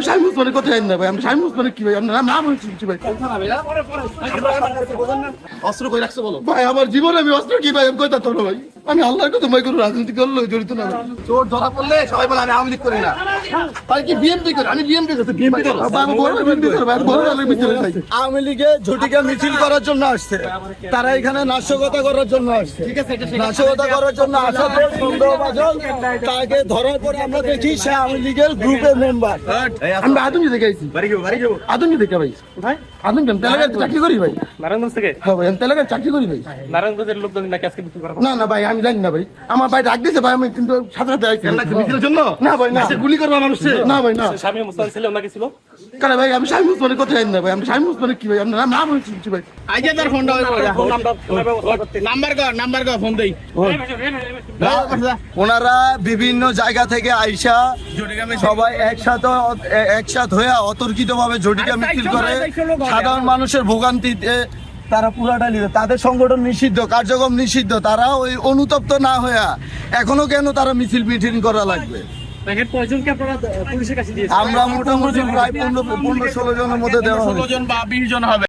শাহিম উসমানের কথা জানি না ভাই আমি শাহিম উসমানের কি ভাই? আপনার নাম নাম হয়েছে কিছু ভাই অস্ত্র কই রাখছে বলো? ভাই আমার জীবনে আমি অস্ত্র কি ভাই আমি কই তা ভাই? আমি আল্লাহর কথা ভাই কোনো রাজনীতি করলে জড়িত না। চোর ধরা পড়লে সবাই বলে আমি আওয়ামী লীগ করি না। বড় বড় আওয়ামী লীগে ঝটিকা মিছিল করার জন্য আসছে। তারা এখানে নাশকতা করার জন্য আসছে। নাশকতা করার জন্য আসার পর সন্দেহভাজন তাকে ধরার পরে আমরা দেখি সে আওয়ামী লীগের গ্রুপের মেম্বার আদমজি দেখে আইছি। আদমজি দেখে ভাই। আদমজি আমি তেলেগায় চাকরি করি ভাই। নারায়ণগঞ্জ থেকে? হ্যাঁ ভাই আমি তেলেগায় চাকরি করি ভাই। নারায়ণগঞ্জের লোকজন নাকি আজকে বিক্রি করা না না ভাই আমি জানি না ভাই। আমার ভাই ডাক দিয়েছে ভাই আমি কিন্তু সাথে সাথে মিছিলের জন্য? না ভাই না। গুলি করব মানুষকে না ভাই না। স্বামী মুসলমান ছিল ওনাকে ছিল? কারণ ভাই আমি শাহিম উসমানের কথা জানি না ভাই আমি শাহিম উসমানের কি ভাই? আপনার নাম নাম হয়েছে কিছু ভাই ওনারা বিভিন্ন জায়গা থেকে আইসা সবাই একসাথে একসাথ হয়ে অতর্কিত ভাবে ঝটিকা মিছিল করে। সাধারণ মানুষের ভোগান্তিতে তারা পুরাটা নিবে তাদের সংগঠন নিষিদ্ধ কার্যক্রম নিষিদ্ধ। তারা ওই অনুতপ্ত না হয়ে এখনও কেন তারা মিছিল মিটিং করা লাগবে? আমরা মোটামুটি প্রায় পনেরো পনেরো ষোলো জনের মধ্যে দেওয়া হবে।